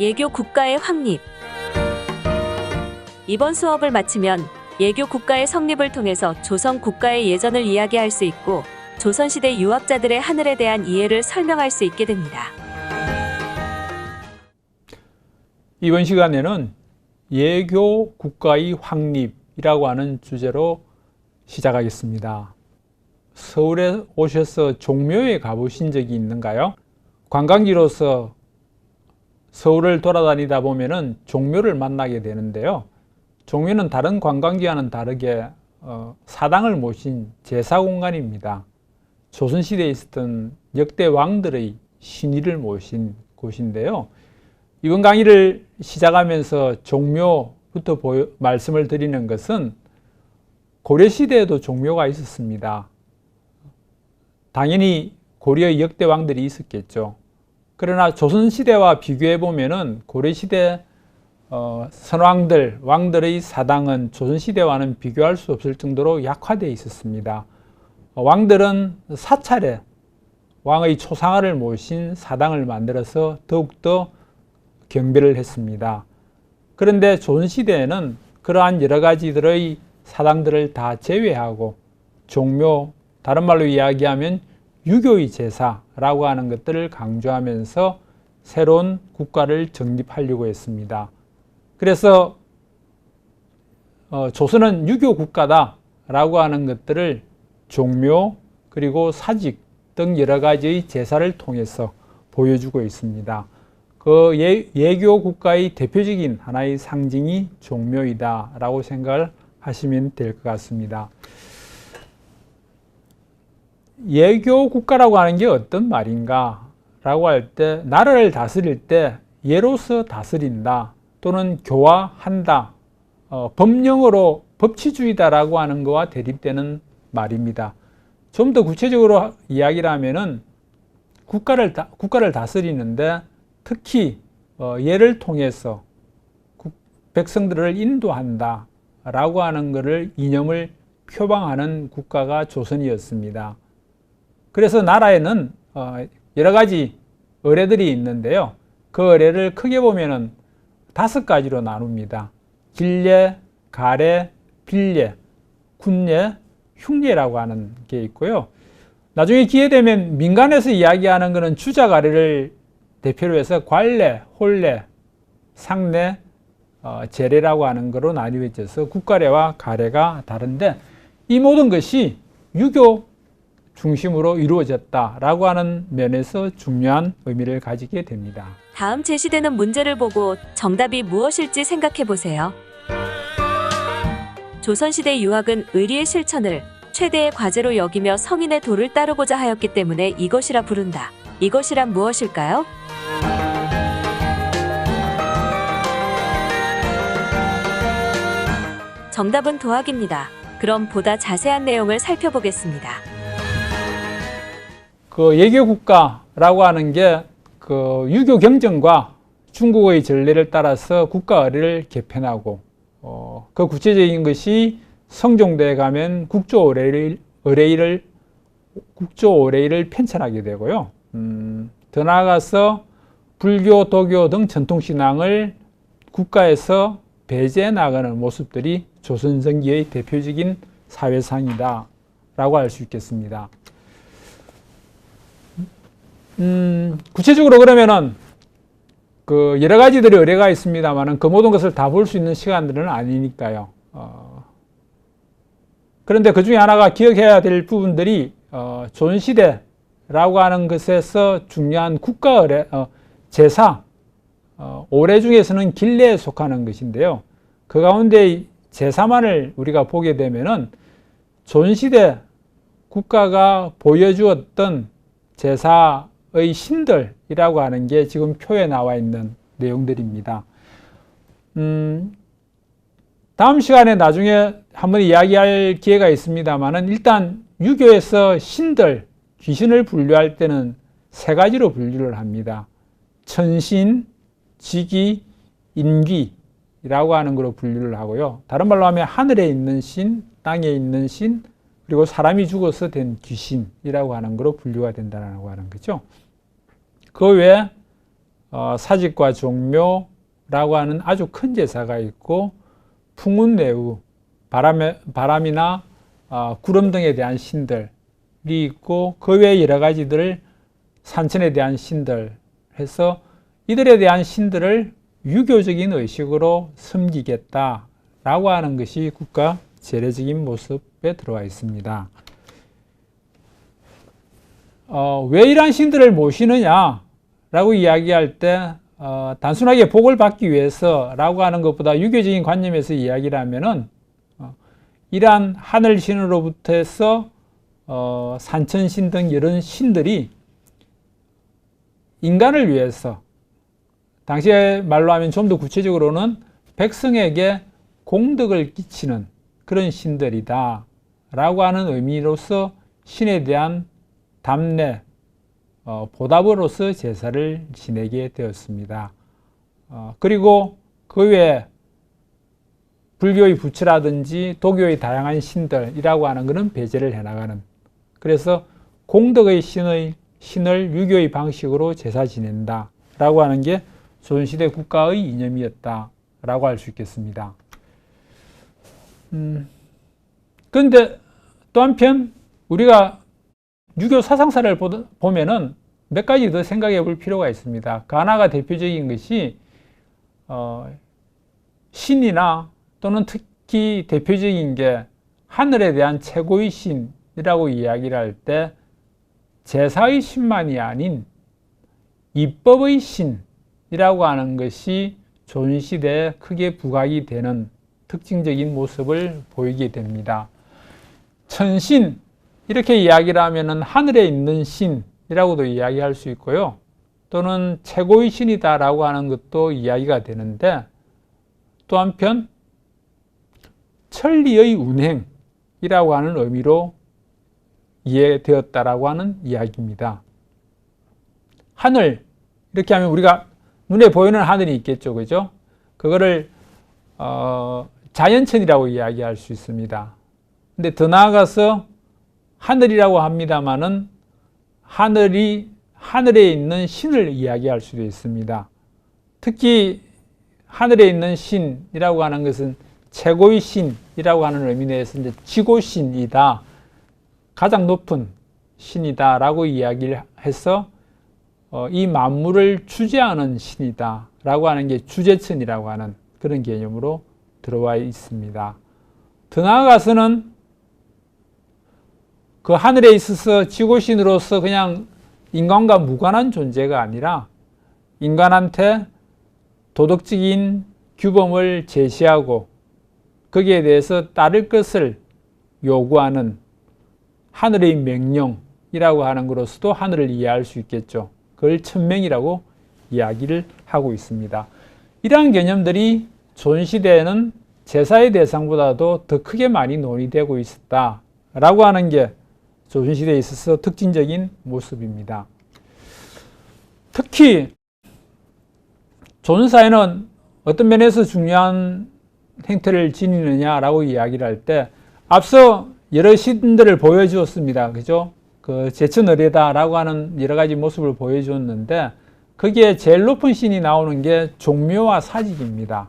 예교 국가의 확립. 이번 수업을 마치면 예교 국가의 성립을 통해서 조선 국가의 예전을 이야기할 수 있고 조선시대 유학자들의 하늘에 대한 이해를 설명할 수 있게 됩니다. 이번 시간에는 예교 국가의 확립이라고 하는 주제로 시작하겠습니다. 서울에 오셔서 종묘에 가보신 적이 있는가요? 관광지로서 서울을 돌아다니다 보면은 종묘를 만나게 되는데요. 종묘는 다른 관광지와는 다르게 어, 사당을 모신 제사 공간입니다. 조선시대에 있었던 역대 왕들의 신의를 모신 곳인데요. 이번 강의를 시작하면서 종묘부터 보여, 말씀을 드리는 것은 고려시대에도 종묘가 있었습니다. 당연히 고려 역대 왕들이 있었겠죠. 그러나 조선시대와 비교해 보면은 고려시대 어, 선왕들, 왕들의 사당은 조선시대와는 비교할 수 없을 정도로 약화되어 있었습니다. 어, 왕들은 사찰에 왕의 초상화를 모신 사당을 만들어서 더욱더 경배를 했습니다. 그런데 조선시대에는 그러한 여러 가지들의 사당들을 다 제외하고 종묘, 다른 말로 이야기하면 유교의 제사라고 하는 것들을 강조하면서 새로운 국가를 정립하려고 했습니다. 그래서 어, 조선은 유교 국가다라고 하는 것들을 종묘 그리고 사직 등 여러 가지의 제사를 통해서 보여주고 있습니다. 그 예, 예교 국가의 대표적인 하나의 상징이 종묘이다라고 생각을 하시면 될 것 같습니다. 예교 국가라고 하는 게 어떤 말인가? 라고 할 때, 나라를 다스릴 때 예로서 다스린다 또는 교화한다, 어, 법령으로 법치주의다라고 하는 것과 대립되는 말입니다. 좀 더 구체적으로 이야기를 하면은 국가를, 다, 국가를 다스리는데 특히 어, 예를 통해서 국, 백성들을 인도한다 라고 하는 것을 이념을 표방하는 국가가 조선이었습니다. 그래서 나라에는 어, 여러 가지 의례들이 있는데요. 그 의례를 크게 보면은 다섯 가지로 나눕니다. 길례, 가례, 빌례, 군례, 흉례라고 하는 게 있고요. 나중에 기회 되면 민간에서 이야기하는 것은 주자 가례를 대표로 해서 관례, 혼례, 상례, 어, 제례라고 하는 거로 나뉘어져서 국가례와 가례가 다른데 이 모든 것이 유교 중심으로 이루어졌다라고 하는 면에서 중요한 의미를 가지게 됩니다. 다음 제시되는 문제를 보고 정답이 무엇일지 생각해 보세요. 조선시대 유학은 의리의 실천을 최대의 과제로 여기며 성인의 도를 따르고자 하였기 때문에 이것이라 부른다. 이것이란 무엇일까요? 정답은 도학입니다. 그럼 보다 자세한 내용을 살펴보겠습니다. 그 예교 국가라고 하는 게 그 유교 경전과 중국의 전례를 따라서 국가 의례를 개편하고 어, 그 구체적인 것이 성종대에 가면 국조 의례를, 의례를 국조 의례를 편찬하게 되고요. 음, 더 나아가서 불교, 도교 등 전통 신앙을 국가에서 배제해 나가는 모습들이 조선전기의 대표적인 사회상이다 라고 할 수 있겠습니다. 음, 구체적으로 그러면은 그 여러 가지들의 의뢰가 있습니다만은 그 모든 것을 다 볼 수 있는 시간들은 아니니까요. 어, 그런데 그 중에 하나가 기억해야 될 부분들이 어, 조선시대라고 하는 것에서 중요한 국가 의뢰, 어, 제사, 어, 올해 중에서는 길례에 속하는 것인데요. 그 가운데 제사만을 우리가 보게 되면은 조선시대 국가가 보여주었던 제사 의 신들이라고 하는 게 지금 표에 나와 있는 내용들입니다. 음, 다음 시간에 나중에 한번 이야기할 기회가 있습니다만은 일단 유교에서 신들, 귀신을 분류할 때는 세 가지로 분류를 합니다. 천신, 지기, 인귀라고 하는 걸로 분류를 하고요. 다른 말로 하면 하늘에 있는 신, 땅에 있는 신, 그리고 사람이 죽어서 된 귀신이라고 하는 거로 분류가 된다고 하는 거죠. 그 외에 어, 사직과 종묘라고 하는 아주 큰 제사가 있고 풍운내우 바람에, 바람이나 어, 구름 등에 대한 신들이 있고 그외 여러 가지들을 산천에 대한 신들 해서 이들에 대한 신들을 유교적인 의식으로 섬기겠다라고 하는 것이 국가 재래적인 모습에 들어와 있습니다. 어, 왜 이러한 신들을 모시느냐 라고 이야기할 때 어, 단순하게 복을 받기 위해서 라고 하는 것보다 유교적인 관념에서 이야기를 하면은 어, 이러한 하늘 신으로부터 해서 어, 산천신 등 이런 신들이 인간을 위해서 당시의 말로 하면 좀 더 구체적으로는 백성에게 공덕을 끼치는 그런 신들이다 라고 하는 의미로서 신에 대한 답례, 어, 보답으로서 제사를 지내게 되었습니다. 어, 그리고 그 외에 불교의 부처라든지 도교의 다양한 신들이라고 하는 것은 배제를 해나가는 그래서 공덕의 신의 신을 유교의 방식으로 제사 지낸다 라고 하는 게 조선시대 국가의 이념이었다 라고 할 수 있겠습니다. 음, 그런데 또 한편 우리가 유교 사상사를 보면은 몇 가지 더 생각해 볼 필요가 있습니다. 그 하나가 대표적인 것이 어, 신이나 또는 특히 대표적인 게 하늘에 대한 최고의 신이라고 이야기를 할 때 제사의 신만이 아닌 입법의 신이라고 하는 것이 조선시대에 크게 부각이 되는 특징적인 모습을 보이게 됩니다. 천신 이렇게 이야기를 하면은 하늘에 있는 신이라고도 이야기할 수 있고요. 또는 최고의 신이다라고 하는 것도 이야기가 되는데 또 한편 천리의 운행이라고 하는 의미로 이해되었다라고 하는 이야기입니다. 하늘 이렇게 하면 우리가 눈에 보이는 하늘이 있겠죠, 그죠? 그거를 어, 자연천이라고 이야기할 수 있습니다. 근데 더 나아가서 하늘이라고 합니다만은 하늘이 하늘에 있는 신을 이야기할 수도 있습니다. 특히 하늘에 있는 신이라고 하는 것은 최고의 신이라고 하는 의미 내에서 이제 지고신이다. 가장 높은 신이다라고 이야기를 해서 어, 이 만물을 주재하는 신이다라고 하는 게 주재천이라고 하는 그런 개념으로 들어와 있습니다. 더 나아가서는 그 하늘에 있어서 지고신으로서 그냥 인간과 무관한 존재가 아니라 인간한테 도덕적인 규범을 제시하고 거기에 대해서 따를 것을 요구하는 하늘의 명령이라고 하는 것으로서도 하늘을 이해할 수 있겠죠. 그걸 천명이라고 이야기를 하고 있습니다. 이러한 개념들이 조선시대에는 제사의 대상보다도 더 크게 많이 논의되고 있었다라고 하는 게 조선시대에 있어서 특징적인 모습입니다. 특히 조선사에는 어떤 면에서 중요한 행태를 지니느냐라고 이야기를 할 때 앞서 여러 신들을 보여주었습니다. 그죠? 그 제천의례다라고 하는 여러 가지 모습을 보여주었는데 거기에 제일 높은 신이 나오는 게 종묘와 사직입니다.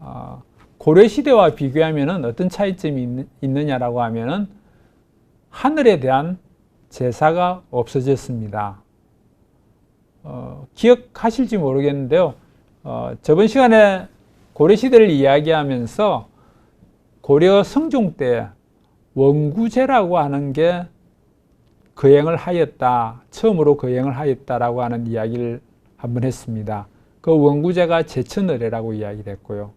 어, 고려 시대와 비교하면 어떤 차이점이 있, 느냐라고 하면은 하늘에 대한 제사가 없어졌습니다. 어, 기억하실지 모르겠는데요. 어, 저번 시간에 고려 시대를 이야기하면서 고려 성종 때 원구제라고 하는 게 거행을 하였다. 처음으로 거행을 하였다라고 하는 이야기를 한번 했습니다. 그 원구제가 제천의례라고 이야기를 했고요.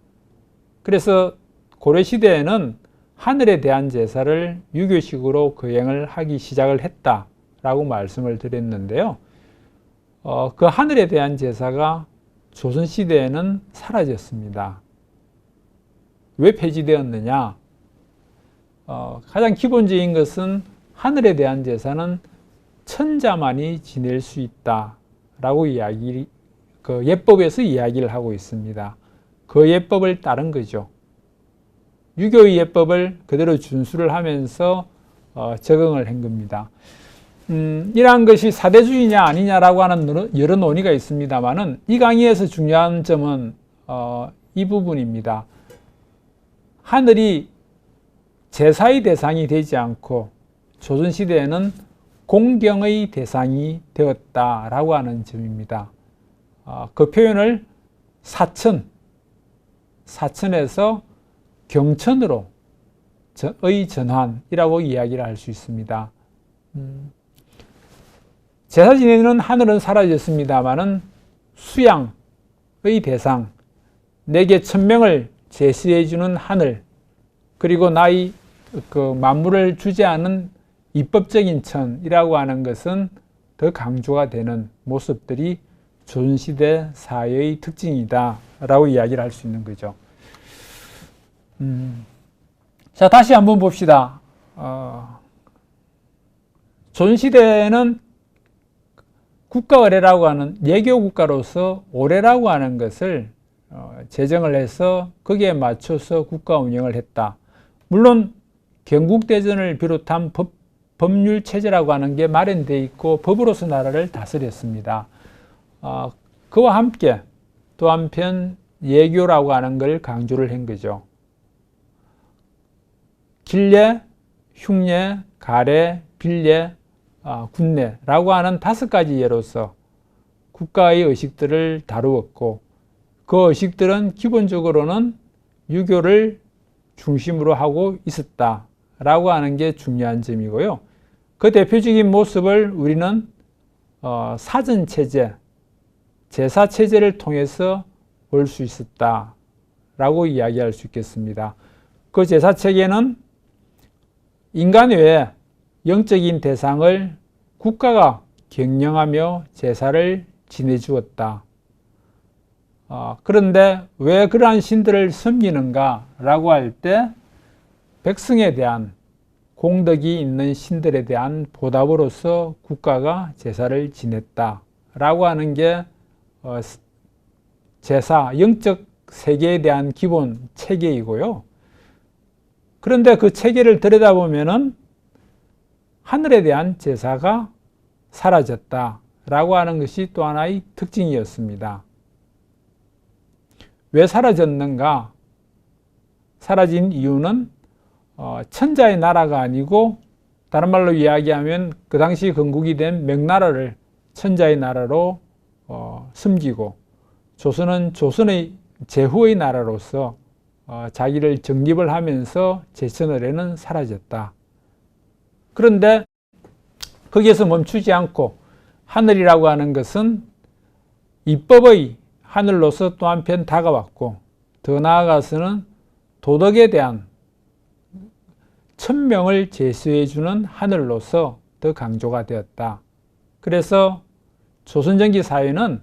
그래서 고려시대에는 하늘에 대한 제사를 유교식으로 거행을 하기 시작을 했다라고 말씀을 드렸는데요. 어, 그 하늘에 대한 제사가 조선시대에는 사라졌습니다. 왜 폐지되었느냐? 어, 가장 기본적인 것은 하늘에 대한 제사는 천자만이 지낼 수 있다라고 이야기, 그 예법에서 이야기를 하고 있습니다. 그 예법을 따른 거죠. 유교의 예법을 그대로 준수를 하면서 어, 적응을 한 겁니다. 음, 이러한 것이 사대주의냐 아니냐라고 하는 여러, 논의가 있습니다만은 이 강의에서 중요한 점은 어, 이 부분입니다. 하늘이 제사의 대상이 되지 않고 조선시대에는 공경의 대상이 되었다라고 하는 점입니다. 어, 그 표현을 사천, 사천에서 경천으로 저- 의 전환이라고 이야기를 할 수 있습니다. 음, 제사 지내는 하늘은 사라졌습니다만은 수양의 대상, 내게 천명을 제시해 주는 하늘, 그리고 나의 그 만물을 주재하는 입법적인 천이라고 하는 것은 더 강조가 되는 모습들이 조선시대 사회의 특징이다 라고 이야기를 할 수 있는 거죠. 음. 자, 다시 한번 봅시다. 어, 조선시대에는 국가의례라고 하는 예교 국가로서 올해라고 하는 것을 어, 제정을 해서 거기에 맞춰서 국가 운영을 했다. 물론 경국대전을 비롯한 법, 법률 체제라고 하는 게 마련되어 있고 법으로서 나라를 다스렸습니다. 어, 그와 함께 또 한편 예교라고 하는 걸 강조를 한 거죠. 길례, 흉례, 가례, 빌례, 아, 군례라고 하는 다섯 가지 예로서 국가의 의식들을 다루었고 그 의식들은 기본적으로는 유교를 중심으로 하고 있었다라고 하는 게 중요한 점이고요. 그 대표적인 모습을 우리는 어, 사전 체제, 제사 체제를 통해서 볼 수 있었다라고 이야기할 수 있겠습니다. 그 제사 체계는 인간 외에 영적인 대상을 국가가 경영하며 제사를 지내주었다. 어, 그런데 왜 그러한 신들을 섬기는가라고 할 때 백성에 대한 공덕이 있는 신들에 대한 보답으로서 국가가 제사를 지냈다라고 하는 게 어, 제사 영적 세계에 대한 기본 체계이고요. 그런데 그 체계를 들여다보면은 하늘에 대한 제사가 사라졌다라고 하는 것이 또 하나의 특징이었습니다. 왜 사라졌는가? 사라진 이유는 어, 천자의 나라가 아니고 다른 말로 이야기하면 그 당시 건국이 된 명나라를 천자의 나라로 어, 숨기고 조선은 조선의 제후의 나라로서 어, 자기를 정립을 하면서 제천을에는 사라졌다. 그런데 거기에서 멈추지 않고 하늘이라고 하는 것은 입법의 하늘로서 또 한편 다가왔고 더 나아가서는 도덕에 대한 천명을 제시해 주는 하늘로서 더 강조가 되었다. 그래서 조선전기 사회는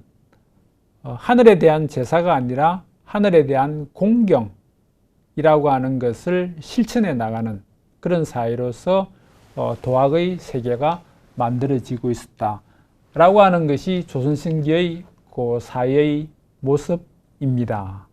어, 하늘에 대한 제사가 아니라 하늘에 대한 공경이라고 하는 것을 실천해 나가는 그런 사회로서 어, 도학의 세계가 만들어지고 있었다라고 하는 것이 조선신기의 그 사회의 모습입니다.